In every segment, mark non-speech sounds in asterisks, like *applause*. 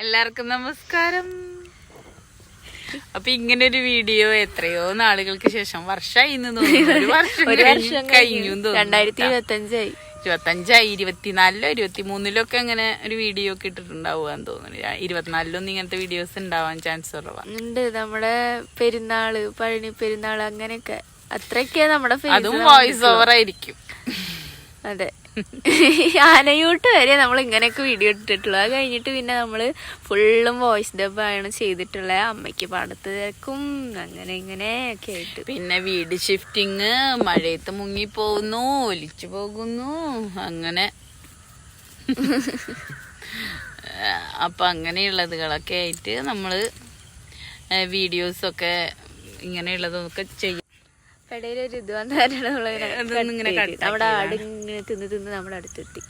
എല്ലാവർക്കും നമസ്കാരം. അപ്പൊ ഇങ്ങനെ ഒരു വീഡിയോ എത്രയോ നാളുകൾക്ക് ശേഷം വർഷമായി *laughs* ഒരു വർഷം കഴിഞ്ഞു- രണ്ടായിരത്തി ഇരുപത്തി അഞ്ചായി ഇരുപത്തഞ്ചായി ഇരുപത്തിനാലിലോ ഇരുപത്തിമൂന്നിലോ ഒക്കെ അങ്ങനെ ഒരു വീഡിയോ ഒക്കെ ഇട്ടിട്ടുണ്ടാവുക എന്ന് തോന്നുന്നു ഇരുപത്തിനാലിലൊന്നും ഇങ്ങനത്തെ വീഡിയോസ് ഉണ്ടാവാൻ ചാൻസ് കുറവാണ് ഉണ്ട്. നമ്മുടെ പെരുന്നാൾ പഴനി പെരുന്നാൾ അങ്ങനെയൊക്കെ. അത്രയൊക്കെ നമ്മുടെ അതും വോയിസ് ഓവർ ആയിരിക്കും. അതെ. *laughs* ആനയൂട്ട് വരെ നമ്മൾ ഇങ്ങനെയൊക്കെ വീഡിയോ ഇട്ടിട്ടുള്ളൂ. അത് കഴിഞ്ഞിട്ട് പിന്നെ നമ്മൾ ഫുള്ളും വോയിസ് ഡബ് ആണ് ചെയ്തിട്ടുള്ളത് അമ്മയ്ക്ക് പാടത്ത് തിരക്കും അങ്ങനെ ഇങ്ങനെ ഒക്കെ ആയിട്ട്. പിന്നെ വീട് ഷിഫ്റ്റിങ് മഴയത്ത് മുങ്ങിപ്പോകുന്നു ഒലിച്ചു പോകുന്നു അങ്ങനെ. *laughs* അപ്പൊ അങ്ങനെയുള്ളതുകളൊക്കെ ആയിട്ട് നമ്മൾ വീഡിയോസൊക്കെ ഇങ്ങനെയുള്ളതൊക്കെ ചെയ്യും. ഇടയിൽ ഒരു ഇത് cut നമ്മുടെ ആട് ഇങ്ങനെ തിന്ന് തിന്ന് നമ്മുടെ അടുത്തെത്തി.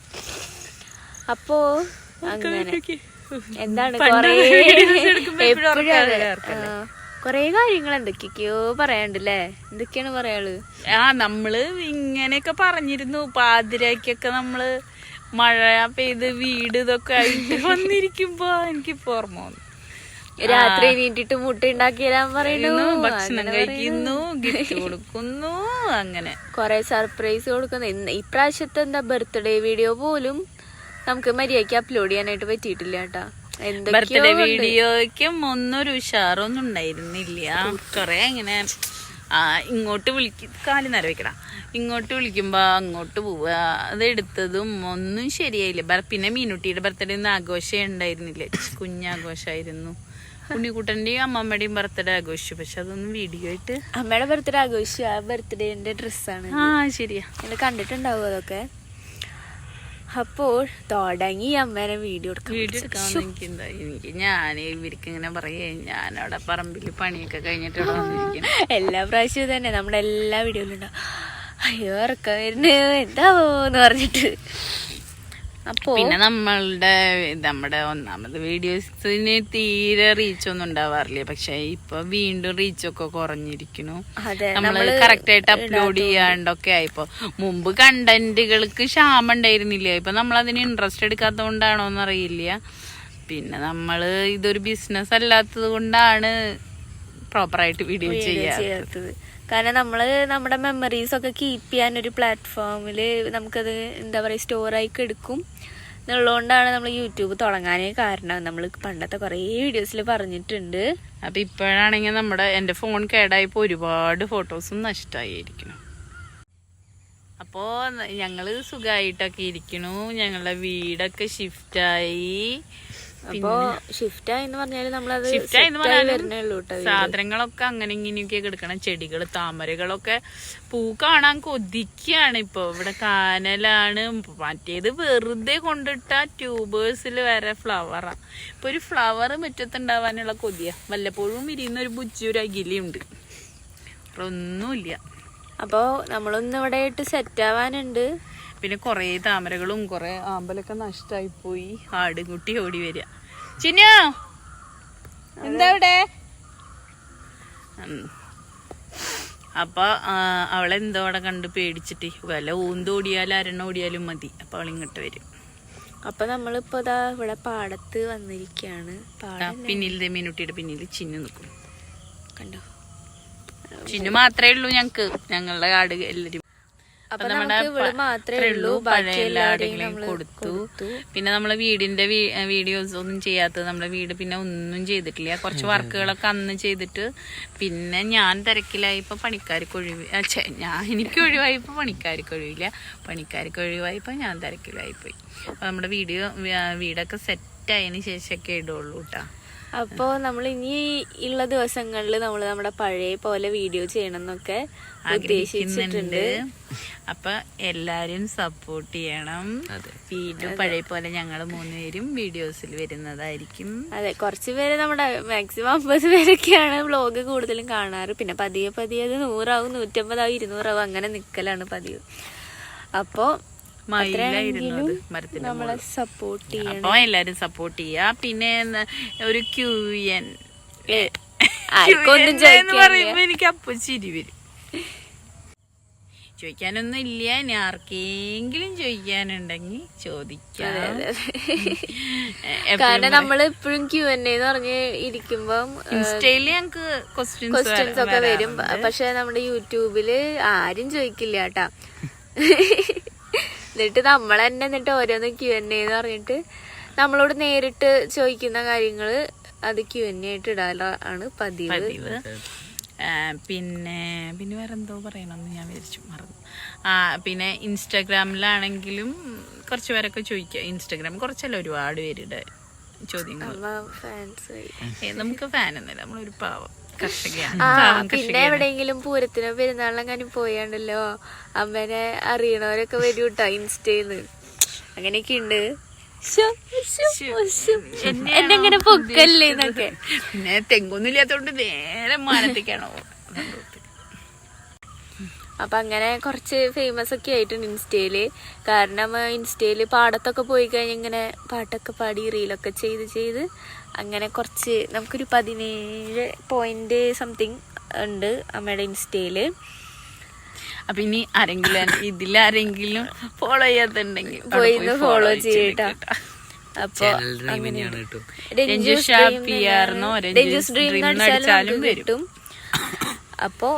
അപ്പോ അങ്ങനെ. എന്താണ് കൊറേ *laughs* കാര്യങ്ങൾ എന്തൊക്കെയൊക്കെയോ പറയാണ്ടല്ലേ എന്തൊക്കെയാണ് പറയാൾ? ആ നമ്മൾ ഇങ്ങനെയൊക്കെ പറഞ്ഞിരുന്നു. പാതിരാക്കൊക്കെ നമ്മൾ മഴ പെയ്ത് വീട് ഇതൊക്കെ ആയിട്ട് *laughs* വന്നിരിക്കുമ്പോ എനിക്കിപ്പോ ഓർമ്മ വന്നു. രാത്രി നീട്ടിട്ട് മുട്ട ഉണ്ടാക്കി തരാൻ പറയുന്നു. ഭക്ഷണം കഴിക്കുന്നു ഗിഫ്റ്റ് കൊടുക്കുന്നു അങ്ങനെ. കൊറേ സർപ്രൈസ് കൊടുക്കുന്നു. ഇപ്രാവശ്യത്തെ എന്താ ബർത്ത്ഡേ വീഡിയോ പോലും നമുക്ക് മര്യാദയ്ക്ക് അപ്ലോഡ് ചെയ്യാനായിട്ട് പറ്റിയിട്ടില്ല കേട്ടാ. ബർത്ത്ഡേ. വീഡിയോയ്ക്കും ഒന്നൊരു ഉഷാറൊന്നും ഉണ്ടായിരുന്നില്ല. കൊറേ ഇങ്ങനെ ഇങ്ങോട്ട് വിളിക്കും കാൽ നേരം വെക്കടാ. ഇങ്ങോട്ട് വിളിക്കുമ്പോ അങ്ങോട്ട് പോവുക അത് എടുത്തതും ഒന്നും ശരിയായില്ല. പിന്നെ മീനുട്ടിയുടെ ബർത്ത്ഡേ ഒന്നും ആഘോഷം ഉണ്ടായിരുന്നില്ല. കുഞ്ഞാഘോഷമായിരുന്നു ഉണ്ണിക്കുട്ടന്റെയും അമ്മമ്മയുടെയും ബർത്ത്ഡേ ആഘോഷിച്ചു. പക്ഷെ അതൊന്നും വീഡിയോ ആയിട്ട് അമ്മയുടെ ബർത്ത്ഡേ ആഘോഷിച്ചു. ആ ബർത്ത്ഡേന്റെ ഡ്രസ്സാണ് ആ ശരിയാ. നിങ്ങൾ കണ്ടിട്ടുണ്ടാവും അതൊക്കെ? അപ്പോൾ തുടങ്ങി അമ്മേനെ വീഡിയോ വീഡിയോ എടുക്കാൻ എനിക്ക് എന്താ എനിക്ക് ഞാൻ ഇവർക്ക് ഇങ്ങനെ പറയേ ഞാൻ അവിടെ പറമ്പിൽ പണിയൊക്കെ കഴിഞ്ഞിട്ട് എല്ലാ പ്രാവശ്യവും തന്നെ. നമ്മുടെ എല്ലാ വീഡിയോയിലും ഉണ്ടാവും. അയ്യോ ഇറക്കം എന്താവോ എന്താവോന്ന് പറഞ്ഞിട്ട്. അപ്പോ പിന്നെ നമ്മളുടെ നമ്മുടെ ഒന്നാമത് വീഡിയോസിന് തീരെ റീച്ച് ഒന്നും ഉണ്ടാവാറില്ല. പക്ഷെ ഇപ്പൊ വീണ്ടും റീച്ച് ഒക്കെ കുറഞ്ഞിരിക്കുന്നു. നമ്മൾ കറക്റ്റ് ആയിട്ട് അപ്ലോഡ് ചെയ്യാണ്ടൊക്കെ ആയിപ്പോ. മുമ്പ് കണ്ടന്റുകൾക്ക് ക്ഷാമം ഉണ്ടായിരുന്നില്ല. ഇപ്പൊ നമ്മൾ അതിന് ഇൻട്രസ്റ്റ് എടുക്കാത്തതുകൊണ്ടാണോ എന്നറിയില്ല പിന്നെ നമ്മൾ ഇതൊരു ബിസിനസ് അല്ലാത്തത് കൊണ്ടാണ് പ്രോപ്പറായിട്ട് വീഡിയോ വീഡിയോ ചെയ്യാ ചെയ്യാത്തത്. കാരണം നമ്മൾ നമ്മുടെ മെമ്മറീസ് ഒക്കെ കീപ്പ് ചെയ്യാൻ ഒരു പ്ലാറ്റ്ഫോമിൽ നമുക്കത് എന്താ പറയുക സ്റ്റോറായി എടുക്കും എന്നുള്ളതുകൊണ്ടാണ് നമ്മൾ യൂട്യൂബ് തുടങ്ങാനേ കാരണം. നമ്മൾ പണ്ടത്തെ കുറേ വീഡിയോസിൽ പറഞ്ഞിട്ടുണ്ട്. അപ്പം ഇപ്പോഴാണെങ്കിൽ നമ്മുടെ എന്റെ ഫോൺ കേടായിപ്പോൾ ഒരുപാട് ഫോട്ടോസും നഷ്ടമായിരിക്കണം അപ്പോൾ ഞങ്ങൾ സുഖമായിട്ടൊക്കെ ഇരിക്കണു ഞങ്ങളുടെ വീടൊക്കെ ഷിഫ്റ്റായി അപ്പോ ഷിഫ്റ്റ് ആയെന്ന് പറഞ്ഞാൽ നമ്മളത് ഷിഫ്റ്റ് ആയെന്ന് സാധനങ്ങളൊക്കെ അങ്ങനെ ഇങ്ങനെയൊക്കെ കിടക്കണം ചെടികൾ താമരകളൊക്കെ പൂ കാണാൻ കൊതിക്കാണ് ഇപ്പൊ. ഇവിടെ കാനലാണ്. മറ്റേത് വെറുതെ കൊണ്ടിട്ട ട്യൂബേഴ്സിൽ വരെ ഫ്ലവറാ ഇപ്പൊ ഒരു ഫ്ലവർ മുറ്റത്തുണ്ടാവാനുള്ള കൊതിയാ. വല്ലപ്പോഴും ഇരിയുന്ന ഒരു ബുജ്ജി ഒരു അകിലിയുണ്ട് അപ്പൊ ഒന്നുമില്ല. അപ്പോ നമ്മളൊന്നിവിടെ ആയിട്ട് സെറ്റ് ആവാനുണ്ട്. പിന്നെ കുറേ താമരകളും കുറേ ആമ്പലൊക്കെ നഷ്ടമായി പോയി ആടുകുട്ടി ഓടി വരിക. ചിന്നോ എന്താ ഇവിടെ ഉം. അപ്പൊ അവളെന്തോ അവിടെ കണ്ട് പേടിച്ചിട്ട് വല്ല ഊന്തോടിയാലും അരണ ഓടിയാലും മതി. അപ്പൊ അവളിങ്ങോട്ട് വരും. അപ്പൊ നമ്മളിപ്പോ ഇതാ ഇവിടെ പാടത്ത് പാടം പിന്നിൽ മീനുട്ടിയുടെ പിന്നിൽ ചിന്നു നിൽക്കും. കണ്ടോ? ചിന്നു മാത്രമേ ഉള്ളൂ ഞങ്ങക്ക്. ഞങ്ങളുടെ കാട് എല്ലാരും അപ്പൊ നമ്മുടെ മാത്രമേ ഉള്ളൂ. പഴയ ബാക്കി എല്ലാ എല്ലാവരെയും ആടുകളെയും നമ്മൾ കൊടുത്തു. പിന്നെ നമ്മളെ വീടിന്റെ വീഡിയോസ് ഒന്നും ചെയ്യാത്തത് നമ്മളെ വീട് പിന്നെ ഒന്നും ചെയ്തിട്ടില്ല. കുറച്ച് വർക്കുകളൊക്കെ അന്ന് ചെയ്തിട്ട് പിന്നെ ഞാൻ തിരക്കിലായപ്പോ പണിക്കാർക്ക് ഒഴിവ്. ഞാൻ എനിക്ക് ഒഴിവായപ്പോ പണിക്കാർക്ക് ഒഴിവില്ല. പണിക്കാർക്ക് ഒഴിവായപ്പോ ഞാൻ തിരക്കിലായിപ്പോയി. അപ്പൊ നമ്മുടെ വീഡിയോ വീടൊക്കെ സെറ്റ് ആയതിനു ശേഷമൊക്കെ ഇടുള്ളൂ കേട്ടാ അപ്പോ നമ്മൾ ഇനി ഉള്ള ദിവസങ്ങളിൽ നമ്മൾ നമ്മുടെ പഴയ പോലെ വീഡിയോ ചെയ്യണം എന്നൊക്കെ ഉദ്ദേശിച്ചിട്ടുണ്ട്. അപ്പൊ എല്ലാരും സപ്പോർട്ട് ചെയ്യണം. വീണ്ടും പഴയ പോലെ ഞങ്ങൾ മൂന്നുപേരും വീഡിയോസിൽ വരുന്നതായിരിക്കും. അതെ കുറച്ച് പേര് നമ്മുടെ മാക്സിമം അമ്പത് പേരൊക്കെയാണ് വ്ളോഗ് കൂടുതലും കാണാറ്. പിന്നെ പതിയെ പതിയെ അത് നൂറാവും നൂറ്റമ്പതാവും ഇരുന്നൂറാവും അങ്ങനെ നിക്കലാണ് പതിവ്. അപ്പോ മയിലായിരുന്നത് മരത്തിന്റെ നമ്മളെ സപ്പോർട്ട് ചെയ്യണം. ചെയ്യാ പിന്നെ ഒരു ക്യൂ എൻ ആർക്കും ഒന്നും എന്ന് ചോദിക്കാനില്ല. എനിക്ക് അപ്പൊ ചിരി വരും. ചോദിക്കാനൊന്നും ഇല്ല. ഇനി ആർക്കെങ്കിലും ചോദിക്കാനുണ്ടെങ്കിൽ ചോദിക്കാം. കാരണം നമ്മൾ എപ്പോഴും ക്യൂ എൻ എന്ന് പറഞ്ഞ് ഇരിക്കുമ്പം ഇൻസ്റ്റയിൽ ഞങ്ങക്ക് ക്വസ്റ്റ്യൻസ് ഒക്കെ വരും പക്ഷെ നമ്മുടെ യൂട്യൂബിൽ ആരും ചോദിക്കില്ല കേട്ടാ. എന്നിട്ട് നമ്മൾ തന്നെ എന്നിട്ട് ഓരോന്ന് ക്യു എൻ എന്ന് പറഞ്ഞിട്ട് നമ്മളോട് നേരിട്ട് ചോദിക്കുന്ന കാര്യങ്ങൾ അത് ക്യു എൻ ആയിട്ട് ഇടാനാണ് പതിവ്. പിന്നെ പിന്നെ വേറെ എന്തോ പറയണമെന്ന് ഞാൻ വിചാരിച്ചു മറന്നു. ആ പിന്നെ ഇൻസ്റ്റാഗ്രാമിലാണെങ്കിലും കുറച്ച് പേരൊക്കെ ചോദിക്കുക. ഇൻസ്റ്റാഗ്രാം കുറച്ചല്ല ഒരുപാട് പേരുടെ ചോദ്യങ്ങൾ? നമുക്ക് ഫാൻ ഒന്നുമില്ല നമ്മളൊരു പാവം. പിന്നെ എവിടെയെങ്കിലും പൂരത്തിനോ പെരുന്നാളിനെങ്ങാനും പോയാണ്ടല്ലോ അമ്മനെ അറിയണവരൊക്കെ വരും കേട്ടോ ഇൻസ്റ്റയിന്ന് അങ്ങനെയൊക്കെ ഉണ്ട് എന്നെങ്ങനെ പൊക്കല്ലേ എന്നൊക്കെ. പിന്നെ തെങ്ങൊന്നും ഇല്ലാത്തോണ്ട് നേരെ മാനത്തേക്കാണോ അപ്പൊ അങ്ങനെ കുറച്ച് ഫേമസ് ഒക്കെ ആയിട്ടുണ്ട് ഇൻസ്റ്റയിൽ. കാരണം ഇൻസ്റ്റയിൽ പാടത്തൊക്കെ പോയി കഴിഞ്ഞ് ഇങ്ങനെ പാട്ടൊക്കെ പാടി റീലൊക്കെ ചെയ്ത് ചെയ്ത് അങ്ങനെ കുറച്ച് നമുക്കൊരു പതിനേഴ് പോയിന്റ് സംതിങ് ഉണ്ട് അമ്മയുടെ ഇൻസ്റ്റയിൽ. അപ്പൊ ഇനി ആരെങ്കിലും *laughs* ഇതിൽ ആരെങ്കിലും ഫോളോ ചെയ്യാത്തുണ്ടെങ്കിൽ പോയി ഫോളോ ചെയ്യട്ടോ. അപ്പൊ അടിച്ചാലും കിട്ടും. അപ്പോ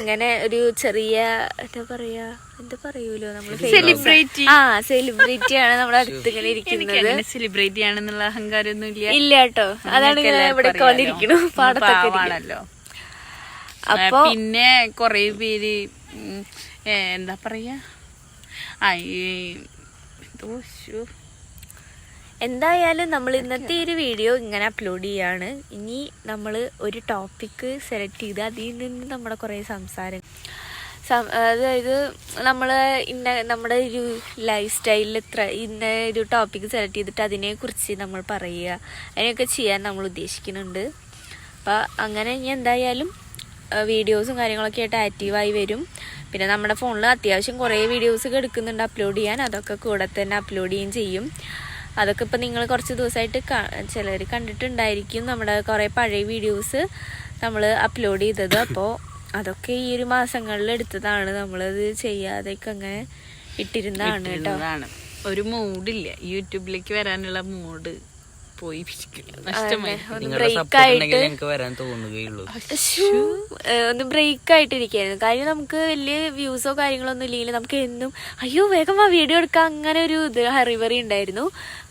അങ്ങനെ ഒരു ചെറിയ എന്താ പറയാ എന്താ പറയൂലോ നമ്മൾ സെലിബ്രിറ്റി ആ സെലിബ്രിറ്റി ആണ് നമ്മുടെ അടുത്ത് ഇങ്ങനെ ഇരിക്കുന്നത്. സെലിബ്രിറ്റി ആണെന്നുള്ള അഹങ്കാരം ഒന്നും ഇല്ല. ഇല്ല കേട്ടോ. അതാണ് ഇങ്ങനെ ഇവിടെ വന്നിരിക്കണു പാടത്താണല്ലോ. അപ്പൊ പിന്നെ കൊറേ പേര് എന്താ പറയാ? ആ എന്തോ. എന്തായാലും നമ്മൾ ഇന്നത്തെ ഒരു വീഡിയോ ഇങ്ങനെ അപ്ലോഡ് ചെയ്യാണ്. ഇനി നമ്മൾ ഒരു ടോപ്പിക്ക് സെലക്ട് ചെയ്ത് അതിൽ നിന്ന് നമ്മുടെ കുറേ സംസാരം അതായത് നമ്മൾ ഇന്ന നമ്മുടെ ഒരു ലൈഫ് സ്റ്റൈലിൽ ഇത്ര ഇന്ന ഒരു ടോപ്പിക്ക് സെലക്ട് ചെയ്തിട്ട് അതിനെക്കുറിച്ച് നമ്മൾ പറയുക. അതിനൊക്കെ ചെയ്യാൻ നമ്മൾ ഉദ്ദേശിക്കുന്നുണ്ട്. അപ്പോൾ അങ്ങനെ ഇനി എന്തായാലും വീഡിയോസും കാര്യങ്ങളൊക്കെ ആയിട്ട് ആക്റ്റീവായി വരും. പിന്നെ നമ്മുടെ ഫോണിൽ അത്യാവശ്യം കുറേ വീഡിയോസ് ഒക്കെ എടുക്കുന്നുണ്ട് അപ്ലോഡ് ചെയ്യാൻ. അതൊക്കെ കൂടെ തന്നെ അപ്ലോഡ് ചെയ്യുകയും ചെയ്യും. അതൊക്കെ ഇപ്പം നിങ്ങൾ കുറച്ച് ദിവസമായിട്ട് ചിലർ കണ്ടിട്ടുണ്ടായിരിക്കും നമ്മുടെ കുറേ പഴയ വീഡിയോസ് നമ്മൾ അപ്ലോഡ് ചെയ്തത്. അപ്പോൾ അതൊക്കെ ഈ ഒരു മാസങ്ങളിൽ എടുത്തതാണ്. നമ്മളത് ചെയ്യാതെയൊക്കെ അങ്ങനെ ഇട്ടിരുന്നതാണ് കേട്ടോ. ഒരു മൂഡില്ല യൂട്യൂബിലേക്ക് വരാനുള്ള മൂഡ് പോയി ആയിട്ടിരിക്കുന്നു വരാൻ തോന്നുകയുള്ളൂ. ഒന്ന് ബ്രേക്ക് ആയിട്ടിരിക്കായിരുന്നു കാര്യം നമുക്ക് വലിയ വ്യൂസോ കാര്യങ്ങളോ ഒന്നും ഇല്ലെങ്കിൽ നമുക്ക് എന്നും അയ്യോ വേഗം ആ വീഡിയോ എടുക്കാൻ അങ്ങനെ ഒരു ഇത് ഹറിവറി ഉണ്ടായിരുന്നു.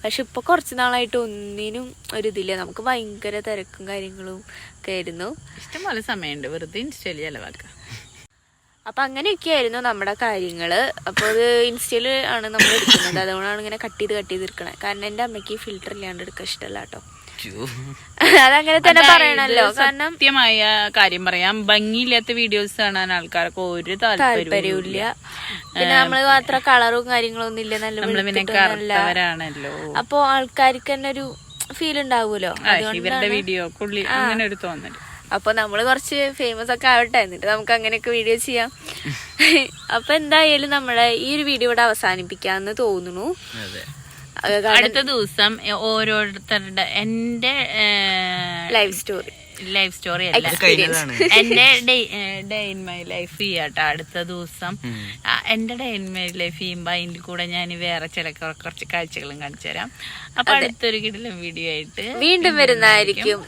പക്ഷെ ഇപ്പൊ കുറച്ച് നാളായിട്ട് ഒന്നിനും ഒരു ഇതില്ല. നമുക്ക് ഭയങ്കര തിരക്കും കാര്യങ്ങളും ഒക്കെ ആയിരുന്നു. ഇഷ്ടംപോലെ സമയമുണ്ട്. വെറുതെ ഇൻസ്റ്റയിൽ ചെലവാക്കാം. അപ്പൊ അങ്ങനെയൊക്കെയായിരുന്നു നമ്മുടെ കാര്യങ്ങൾ. അപ്പൊ അത് ഇൻസ്റ്റയിൽ ആണ് നമ്മൾ എടുക്കുന്നത്. അതുകൊണ്ടാണ് ഇങ്ങനെ കട്ട് ചെയ്ത് കട്ട് ചെയ്ത് എടുക്കണത് കാരണം എന്റെ അമ്മയ്ക്ക് ഫിൽറ്റർ ഇല്ലാണ്ട് എടുക്കാൻ ഇഷ്ടമല്ല കേട്ടോ. അതങ്ങനെ തന്നെ പറയണല്ലോ. കാരണം സത്യമായ കാര്യം പറയാം. ഭംഗിയില്ലാത്ത വീഡിയോസ് കാണാൻ ആൾക്കാർക്ക് ഒരു താല്പര്യവും താല്പര്യമില്ല പിന്നെ നമ്മൾ മാത്ര കളറും കാര്യങ്ങളും ഒന്നും ഇല്ല. നല്ല. അപ്പൊ ആൾക്കാർക്ക് തന്നെ ഒരു ഫീൽ ഉണ്ടാവുമല്ലോ. ഇവരുടെ വീഡിയോ അങ്ങനെ ഒരു തോന്നൽ. അപ്പൊ നമ്മൾ കുറച്ച് ഫേമസ് ഒക്കെ ആവട്ടെ. എന്നിട്ട് നമുക്ക് അങ്ങനെയൊക്കെ വീഡിയോ ചെയ്യാം. അപ്പൊ എന്തായാലും നമ്മളെ ഈ ഒരു വീഡിയോ ഇവിടെ അവസാനിപ്പിക്കാന്ന് തോന്നുന്നു. അടുത്ത ദിവസം ഓരോരുത്തരുടെ എന്റെ ലൈവ് സ്റ്റോറി ലൈഫ് സ്റ്റോറി അല്ല. കഴിഞ്ഞതാണ്. എന്റെ ഡേ ഇൻ മൈ ലൈഫ് ചെയ്യാട്ടോ അടുത്ത ദിവസം. എന്റെ ഡേ ഇൻ മൈ ലൈഫ് ചെയ്യുമ്പോ അതിന്റെ കൂടെ ഞാൻ വേറെ ചില കുറ- കുറച്ച് കാഴ്ചകളും കാണിച്ചു തരാം. അപ്പൊ അടുത്തൊരു കിടലും വീഡിയോ ആയിട്ട് വീണ്ടും വരുന്നതായിരിക്കും.